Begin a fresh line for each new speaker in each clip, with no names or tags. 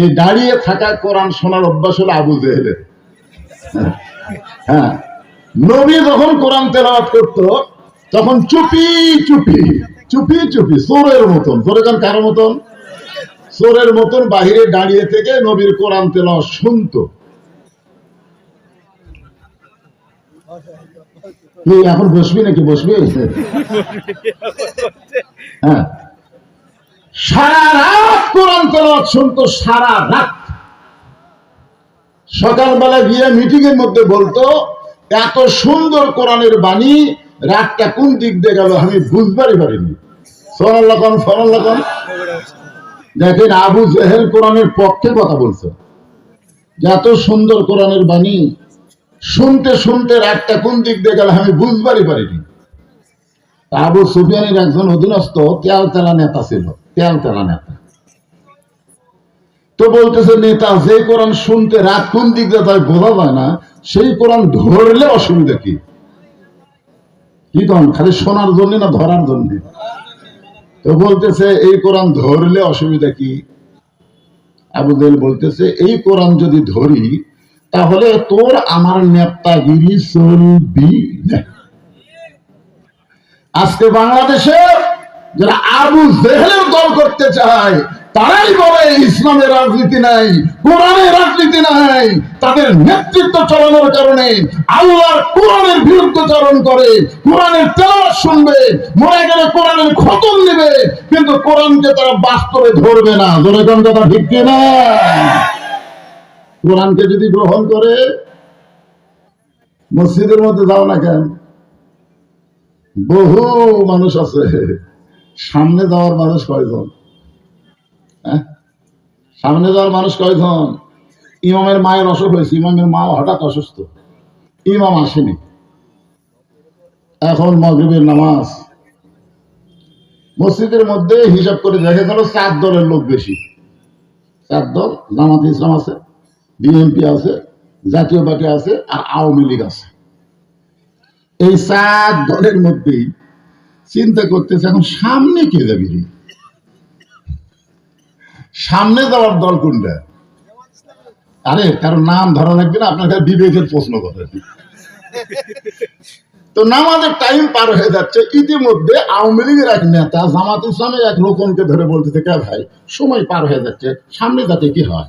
এই দাঁড়িয়ে থাকা কোরআন শোনার অভ্যাস হলো আবু জেহেলের। হ্যাঁ। নবী যখন কোরআন তেলাওয়াত করতো, তখন চুপি চুপি চুপি চুপি, চোরের মতন। চোরে গান কারও মতন? চোরের মতন বাহিরে দাঁড়িয়ে থেকে নবীর কোরআন তেলাওয়াত শুনতো। এখন বসবি নাকি? বসবি? হ্যাঁ। সারা কোরআন তেলাওয়াত শুনতো সারা রাত। সকালবেলা গিয়ে মিটিং এর মধ্যে বলতো, এত সুন্দর কোরআনের বাণী, রাতটা কোন দিক দিয়ে গেল আমি বুঝবারই পারিনি। সোনাল্লাখন সোনাল্লাখন দেখেন আবু জেহেল কোরআনের পক্ষে কথা বলছে। এত সুন্দর কোরআনের বাণী, শুনতে শুনতে রাতটা কোন দিক দিয়ে গেল আমি বুঝবারই পারিনি। আবু সুফিয়ানের একজন অধীনস্থ তেল তেলা নেতা ছিল, তেল তেলা নেতা। তো বলতেছে, নেতা, যে কোরআন শুনতে রাত কোন দিক দিয়ে তাই বোঝা যায় না, সেই কোরআন ধরলে অসুবিধা কি? কি তখন খালি শোনার জন্য না ধরার জন্য? তো বলতেছে, এই কোরআন ধরলে অসুবিধা কি? আবুদেল বলতেছে, এই কোরআন যদি ধরি, তাহলে তোর আমার নেতাগিরি চলবি আজকে বাংলাদেশে যারা আবু জেহেলের দল করতে চায় তারাই বলে ইসলামের রাজনীতি নাই কোরআনের রাজনীতি নাই, তাদের নেতৃত্ব চালানোর কারণে আল্লাহর কোরআনের বিরুদ্ধচারণ করে, কোরআনের তেলাওয়াত শুনবে, মরে গেলে কোরআনের খতম নেবে কিন্তু কোরআনকে তারা বাস্তবে ধরবে না। ধরে কোন কথা ঠিক না কোরআনকে যদি গ্রহণ করে, মসজিদের মধ্যে যাও না কেন? বহু মানুষ আছে। সামনে যাওয়ার মানুষ কয়জন? হ্যাঁ? সামনে যাওয়ার মানুষ কয়জন ইমামের মায়ের অসুখ হয়েছে, ইমামের মা হঠাৎ অসুস্থ। ইমাম আসেনি। এখন মগরিবের নামাজ। মসজিদের মধ্যে হিসাব করে দেখা গেল চার দলের লোক বেশি। চার দল, জামাত ইসলাম আছে, বিএনপি আছে, জাতীয় পার্টি আছে, আর আওয়ামী লীগ আছে। এই চার দলের মধ্যেই চিন্তা করতেছে, এখন সামনে কে যাবি? সামনে যাওয়ার দল কোনটা? আরে কারও নাম ধরা লাগবে না, আপনার বিবেকের প্রশ্ন করে। তো নামাজের টাইম পার হয়ে যাচ্ছে। ইতিমধ্যে আওয়ামী লীগের এক নেতা জামাত ইসলামের এক লোকনকে ধরে বলতেছে, কে ভাই, সময় পার হয়ে যাচ্ছে, সামনে যাতে কি হয়?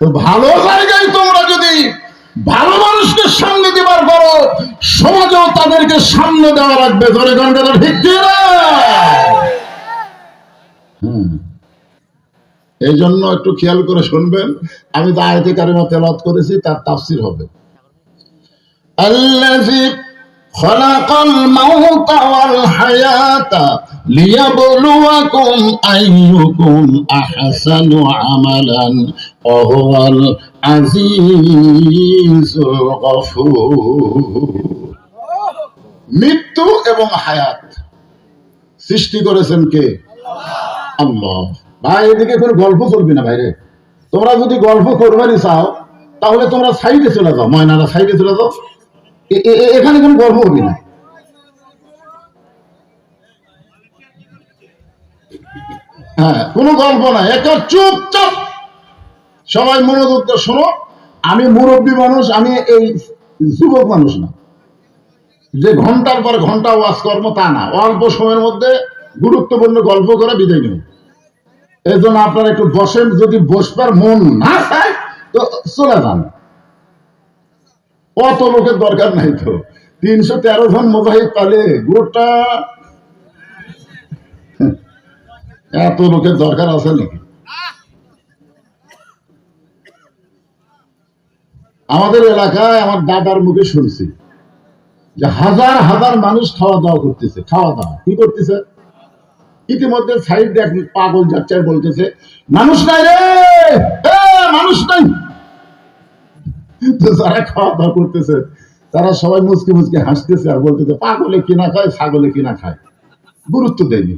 তো ভালো জায়গায় তোমরা যদি ভালো মানুষকে সামনে দেবার পরও সমাজেও তাদেরকে সামনে দেওয়া লাগবে। ধরে গঙ্গাটা ঠিক না? হুম। এই জন্য একটু খেয়াল করে শুনবেন আমি তো আয়তে কারিমা তেলাত করেছি তার তাফসির হবে الذي خلق الموت والحياة ليبلوكم أيكم أحسن عملا وهو العزيز الغفور মৃত্যু এবং হায়াত সৃষ্টি করেছেন কে আল্লাহ। ভাই, এদিকে কোনো গল্প চলবে না ভাইরে। তোমরা যদি গল্প করবারই চাও, তাহলে তোমরা সাইডে চলে যাও। ময়নারা, সাইডে চলে যাও। এখানে কোনো গল্প হবে না। হ্যাঁ গল্প না। চুপচাপ। সবাই মনোযোগ শোনো। আমি মুরব্বী মানুষ, আমি এই যুবক মানুষ না। যে ঘণ্টার পর ঘণ্টা ওয়াজ কর্ম তা না। অল্প সময়ের মধ্যে গুরুত্বপূর্ণ গল্প করে বিদায় নেব। এই জন্য আপনারা একটু বসেন, যদি বসবার মন না চায়, তো চলে যান। অত লোকের দরকার নাই তো। তিনশো তেরো জন মোজাহিদ পালে গোটা এত লোকের দরকার আছে নাকি? আমাদের এলাকায় আমার দাদার মুখে শুনছি যে হাজার হাজার মানুষ খাওয়া দাওয়া করতেছে, খাওয়া দাওয়া। কি করতেছে? ইতিমধ্যে সাইড দেখ, পাগল যাচ্ছে আর বলতেছে, মানুষ নাই রে! মানুষ নাই! যারা খাওয়া দাওয়া করতেছে, তারা সবাই মুচকি মুচকি হাসতেছে আর বলতেছে, পাগলে কিনা খায়, ছাগলে কিনা খায়। গুরুত্ব দেয়নি।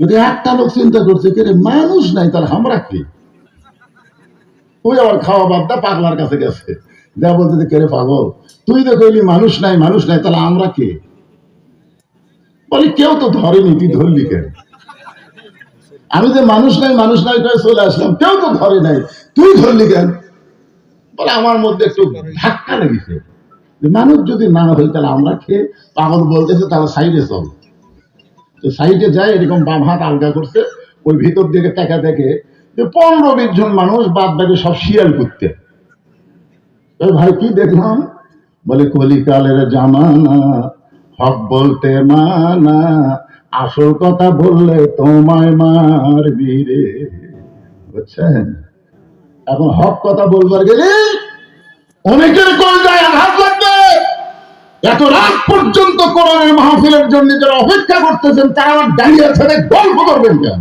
যদি একটা লোক চিন্তা করছে, কে মানুষ নাই তার আমরা কি? ওই আবার খাওয়া বাদ দা পাগলার কাছে গেছে। যা বলতেছে, কে রে পাগল? তুই তো মানুষ নাই মানুষ নাই, তাহলে আমরা কে? বলি, কেউ তো ধরেনি, তুই ধরলি কেন? আমি যে মানুষ নাই মানুষ নাই করে চলে আসলাম। কেউ তো ধরে নাই, তুই ধরলি কেন? বলে, আমার মধ্যে একটু ধাক্কা লেগেছে। মানুষ যদি না হই তাহলে আমরা খেয়ে পাগল বলতেছে, তাহলে সাইডে চল। তো সাইডে যায়, এরকম বাম হাত আলগা করছে, ওই ভিতর দিকে তাকা দেখে যে পনেরো বিশ জন মানুষ বাদ বাকি সব শিয়াল করতে ভাই, কি দেখলাম? বলে, কলিকালের জামানা হক বলতে মানা, আসল কথা বললে তোমায় মারবি রে। বুঝছেন? এখন হক কথা বলবার গেলে অনেকের কলজায় আঘাত লাগবে। এত রাত পর্যন্ত কোরআনের মাহফিলের জন্য যারা অপেক্ষা করতেছেন, তারা আমার দাঁড়িয়ে ছেড়ে গল্প করবেন কেন?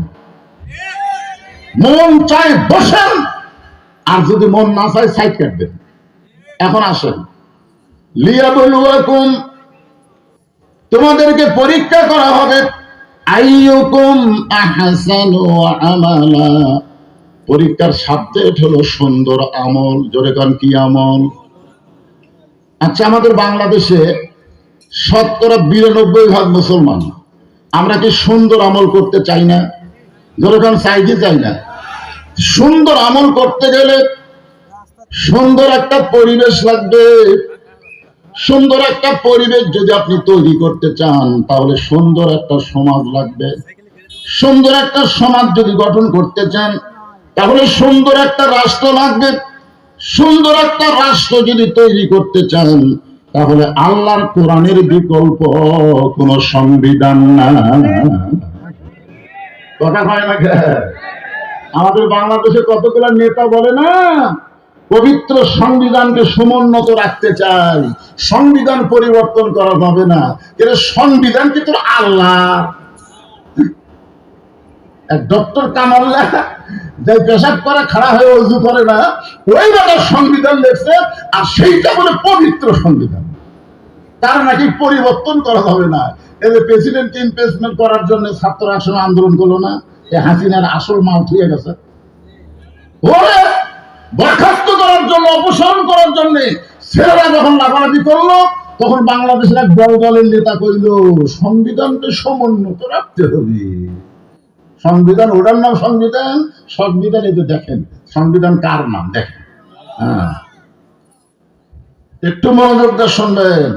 মন চায় বসেন, আর যদি মন না চায় সাইড কাটবেন এখন আসেন। লিয়া বলুয়াকুম তোমাদেরকে পরীক্ষা করা হবে পরীক্ষার সাবজেক্ট হলো সুন্দর আমল, জোরে কান কি আমল? আচ্ছা আমাদের বাংলাদেশে শতকরা বিরানব্বই ভাগ মুসলমান। আমরা কি সুন্দর আমল করতে চাই না? জোরে কান কি চাই না। সুন্দর আমল করতে গেলে সুন্দর একটা পরিবেশ লাগবে। সুন্দর একটা পরিবেশ যদি আপনি তৈরি করতে চান, তাহলে সুন্দর একটা সমাজ লাগবে। সুন্দর একটা সমাজ যদি গঠন করতে চান, তাহলে সুন্দর একটা রাষ্ট্র লাগবে। সুন্দর একটা রাষ্ট্র যদি তৈরি করতে চান, তাহলে আল্লাহর কোরআনের বিকল্প কোন সংবিধান না কথা হয় না? আমাদের বাংলাদেশে কতগুলো নেতা বলে না? পবিত্র সংবিধানকে সমুন্নত রাখতে চাই। সংবিধান পরিবর্তন করা যাবে না। কিন্তু সংবিধান কিন্তু আল্লাহ? ডক্টর কামাল্লা যে পেশাব করে, খাড়া হয়ে অজু করে না, ওই বেটা সংবিধান লেখছে, আর সেইটা বলে পবিত্র সংবিধান। তার নাকি পরিবর্তন করা হবে না। যে প্রেসিডেন্ট ইমপিচমেন্ট করার জন্য ছাত্র একসময় আন্দোলন করল না এই হাসিনার আসল মাল থুয়ে গেছে। ওরে! বরখাস্ত করার জন্য, অপসারণ করার জন্য ছেলেরা যখন লাফালাফি করল, তখন বাংলাদেশের এক বড় দলের নেতা কইল, সংবিধানকে সমুন্নত রাখতে হবে। সংবিধান, ওটার নাম সংবিধান? সংবিধান যে দেখেন, সংবিধান কার নাম? দেখেন। হ্যাঁ। একটু মনোযোগ দিয়ে শুনবেন।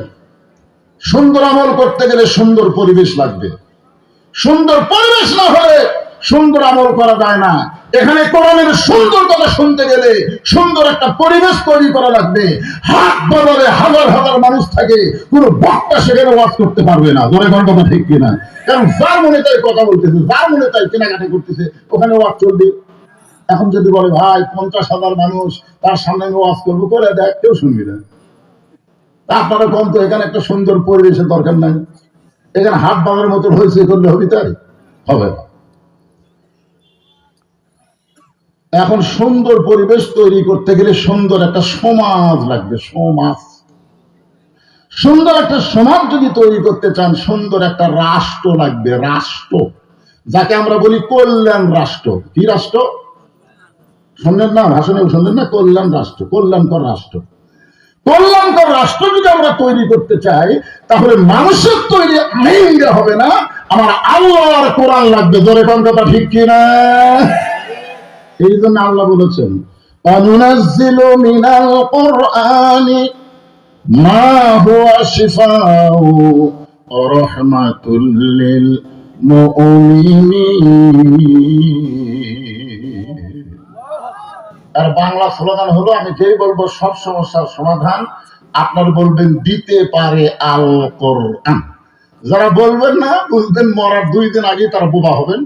সুন্দর আমল করতে গেলে সুন্দর পরিবেশ লাগবে। সুন্দর পরিবেশ না হলে সুন্দর আমল করা যায় না। এখানে কোরআনের সুন্দর কথা শুনতে গেলে সুন্দর একটা পরিবেশ তৈরি করা লাগবে। হাত বদলে হাজার হাজার মানুষ থাকে, কোনো বক্তা সেখানে ওয়াজ করতে পারবে না। ধরে কোন কথা ঠিক কিনা? কারণ যার মনে তাই কথা বলতেছে, যার মনে তাই কেনাকাটা করতেছে, ওখানে ওয়াজ চলবে। এখন যদি বলে, ভাই, পঞ্চাশ হাজার মানুষ, তার সামনে আমি ওয়াজ করব, করে দেখ, কেউ শুনবি না। আপনারা কম তো, এখানে একটা সুন্দর পরিবেশের দরকার নাই। এখানে হাত বাঁধার মতো হয়েছে করলে হবে তাই? হবে না। এখন সুন্দর পরিবেশ তৈরি করতে গেলে সুন্দর একটা সমাজ লাগবে, সমাজ। সুন্দর একটা সমাজ যদি তৈরি করতে চান, সুন্দর একটা রাষ্ট্র লাগবে, রাষ্ট্র। যাকে আমরা বলি কল্যাণ রাষ্ট্র। কি রাষ্ট্র? শুনলেন না? ভাষণে শুনলেন না? কল্যাণ রাষ্ট্র, কল্যাণকর রাষ্ট্র। কল্যাণকর রাষ্ট্র যদি আমরা তৈরি করতে চাই, তাহলে মানুষের তৈরি আইন হবে না, আমার আল্লাহর কোরআন লাগবে। জোরে কোন ঠিক কিনা? এই জন্য আল্লাহ বলেছেন মিনাল কোরআনি মা হুয়া শিফাউ লিল আর বাংলা স্লোগান হলো, আমি যেই বলব সব সমস্যার সমাধান, আপনার বলবেন, দিতে পারে আল কোরআন যারা বলবেন না, বুঝবেন মরার দুই দিন আগে তারা বোবা হবেন।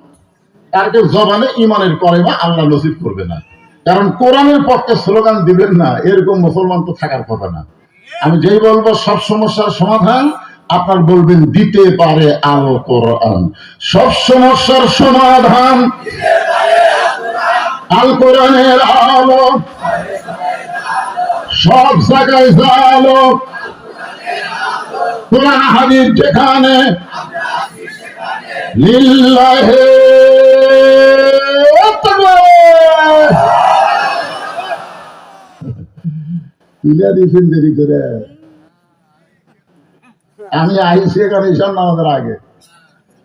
তার কেউ জবানে ইমানের কলেমা আল্লাহ নসিব করবে না। কারণ কোরআনের পক্ষে স্লোগান দিবেন না, এরকম মুসলমান তো থাকার কথা না। আমি যেই বলব, সব সমস্যার সমাধান আপনার বলবেন, দিতে পারে আল কোরআন। সব সমস্যার সমাধান আল কোরআনের আলো। সব জায়গায় আলো কোরআন হাদিস যেখানে, লিল্লাহে তুলে দিয়েছেন দেরি করে। আমি আইসি আগে।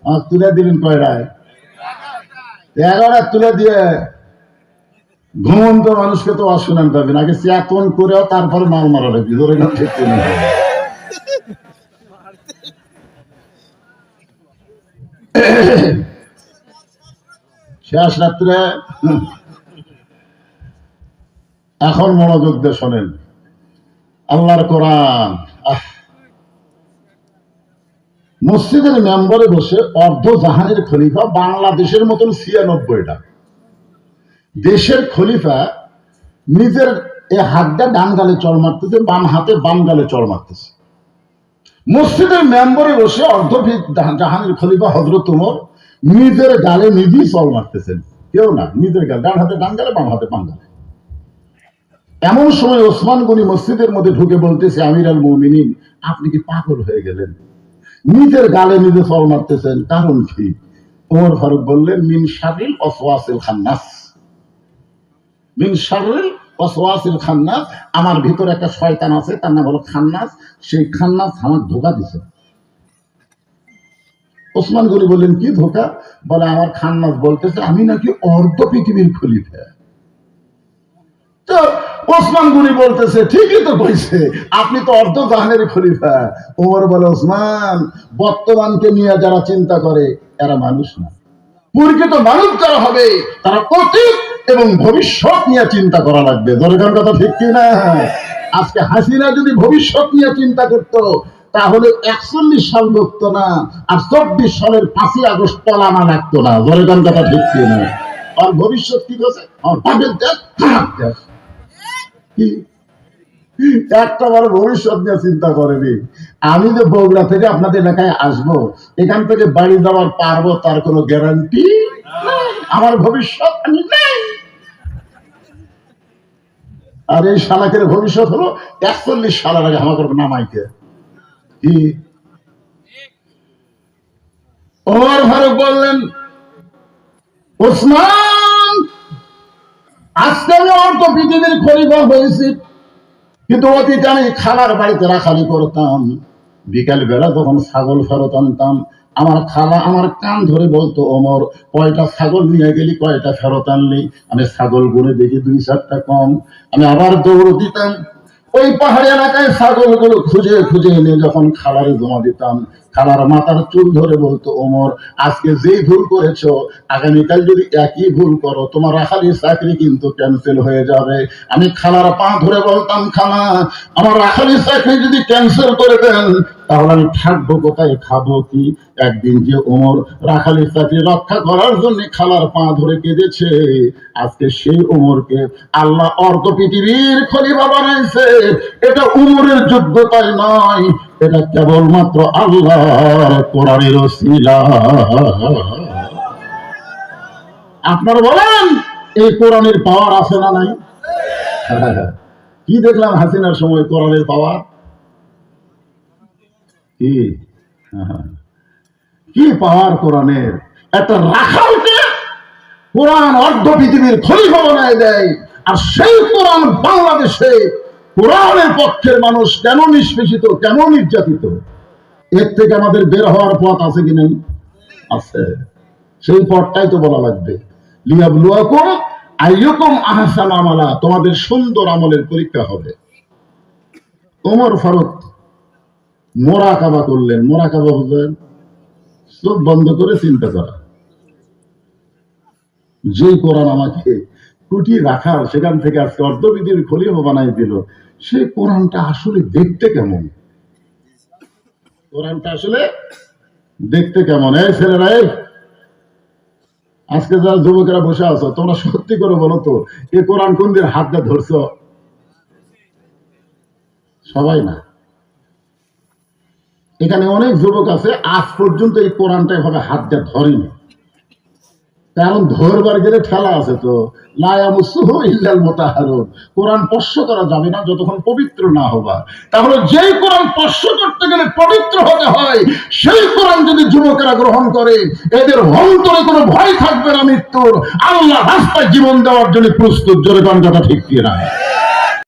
আমার তুলে দিলেন কয়টায়? এগারো তুলে দিয়ে ঘুমন্ত মানুষকে তো অশুনান পাবেন আগে চেতন করেও তারপরে মাল মারা লাগবে ধরে গেলে ঠিক করে শেষ রাত্রে এখন মনোযোগ দিয়ে শোনেন। আল্লাহর কোরআন। মসজিদের মেম্বারে বসে অর্ধ জাহানের খলিফা বাংলাদেশের মতন ছিয়ানব্বইটা। দেশের খলিফা নিজের এ হাতটা ডান গালে চল মারতেছে, বাম হাতে বাম গালে চল মারতেছে। মসজিদের মেম্বারে বসে অর্ধ জাহানের খলিফা হজরত উমর নিজের গালে নিজেই চল মারতেছেন। কেউ না, নিজের গালে, ডান হাতে ডান গালে বাম হাতে বাম গালে এমন সময় ওসমান গনি মসজিদের মধ্যে ঢুকে বলতেছে, আমির আল মমিনিন, আপনি কি পাগল হয়ে গেলেন? নিজের গালে নিজে ফল মারতেছেন, কারণ কি? ওমর ফারুক বললেন, মিন শারিল অসওয়াসিল খান্নাস। মিন শারিল অসওয়াসিল খান্নাস, আমার ভিতরে একটা শয়তান আছে, তার নাম হলো খান্নাস, সেই খান্নাস আমার ধোকা দিছে। ওসমান গনি বললেন, কি ধোকা? বলে, আমার খান্নাস বলতেছে, আমি নাকি অর্ধ পৃথিবীর খলিফা। ওসমান গুনি বলতেছে, ঠিকই তো কইছে, আপনি তো অর্ধ জাহানের খলিফা। ওমর বলে, ওসমান, বর্তমানকে নিয়ে যারা চিন্তা করে, এরা মানুষ না। প্রকৃত মানুষ যারা হবে, তারা অতীত এবং ভবিষ্যৎ নিয়ে চিন্তা করা লাগবে। দরকার কথা ঠিক কি না? আজকে হাসিনা যদি ভবিষ্যৎ নিয়ে চিন্তা করত, তাহলে একচল্লিশ সাল লাগতো না, আর চব্বিশ সালের পাঁচই আগস্ট পলানা লাগতো না। দরকার কথা ঠিক কি না? আর ভবিষ্যৎ কি করছে? আমার পাবেন দেশ। একটা বার ভবিষ্যৎ নিয়ে চিন্তা করেনি আমি যে বগুড়া থেকে আপনাদের এলাকায় আসব, এখান থেকে বাড়ি যাওয়ার পারব, তার কোনো গ্যারান্টি আমার ভবিষ্যৎ আমি নেই। আর এই শালাকের ভবিষ্যৎ হলো একচল্লিশ সালের আগে আমাকে নামাইকে কি? ওমর ফারুক বললেন, ওসমান! অর্থ পৃথিবীর হয়েছি। কিন্তু অতীতে আমি খালার বাড়িতে রাখালি করতাম। বিকাল বেলা যখন ছাগল ফেরত আনতাম, আমার খালা আমার কান ধরে বলতো কয়টা ছাগল নিয়ে গেলি, কয়টা ফেরত আনলি? আমি ছাগল গুনে দেখি দুই চারটা কম। আমি আবার দৌড় দিতাম। ওই পাহাড়ি এলাকায় ছাগলগুলো খুঁজে খুঁজে এনে যখন খালারে জমা দিতাম খালার মাথার চুল ধরে বলতো, ওমর, আজকে যেই ভুল করেছ, আগামীকাল যদি একই ভুল করো, তোমার রাখালি চাকরি কিন্তু ক্যান্সেল হয়ে যাবে। আমি খালার পা ধরে বলতাম, খালা, আমার রাখালি চাকরি যদি ক্যান্সেল করে দেন, তাহলে আমি থাকব কোথায়, খাব কি? একদিন যে ওমর রাখালি চাকরি রক্ষা করার জন্য খালার পা ধরে কেঁদেছে, আজকে সেই ওমরকে আল্লাহ অর্ধ পৃথিবীর খলিফা বানাইছে। এটা উমরের যোগ্যতায় নয় এটা কেবলমাত্র আল্লাহর কোরআনের ওসিলা। আপনারা বলেন, এই কোরআনের পাওয়ার আছে না নাই? কি দেখলাম হাসিনার সময় কোরআনের পাওয়ার কি। কি পাওয়ার কোরআনের? একটা রাখালকে কোরআন অর্ধ পৃথিবীর খলিফা বানায় দেয়, আর সেই কোরআন বাংলাদেশে কোরআনের পক্ষের মানুষ কেন নিষ্পেষিত, কেন নির্যাতিত? এর থেকে আমাদের বের হওয়ার পথ আছে কি নেই? আছে। সেই পথটাই তো বলা লাগবে। আমালা, তোমাদের সুন্দর আমলের পরীক্ষা হবে। ওমর ফারুক মোরাকাবা করলেন। মোরাকাবা বুঝলেন? চোখ বন্ধ করে চিন্তা করা। যে কোরআন আমাকে কুটি রাখার, সেখান থেকে আজকে অর্ধবিধির খলিফা বানাই দিল। সেই কোরআনটা আসলে দেখতে কেমন? কোরআনটা আসলে দেখতে কেমন? এই ছেলেরা আজকে যারা যুবকেরা বসে আছো, তোমরা সত্যি করে বলো তো, এ কোরআন কোন দিন হাতটা ধরছো? সবাই না। এখানে অনেক যুবক আছে, আজ পর্যন্ত এই কোরআনটা এভাবে হাত দিয়ে ধরেনি। কারণ ধরবার গেলে ঠেলা আছে তো। লায়ামুসুহু ইল্লাল কোরআন করা যাবে না যতক্ষণ পবিত্র না হবা তাহলে যেই কোরআন স্পর্শ করতে গেলে পবিত্র হতে হয়, সেই কোরআন যদি যুবকেরা গ্রহণ করে, এদের অন্তরে কোনো ভয় থাকবে না মৃত্যুর। আল্লাহ রাস্তায় জীবন দেওয়ার জন্য প্রস্তুত জোরে গান ঠিক কি না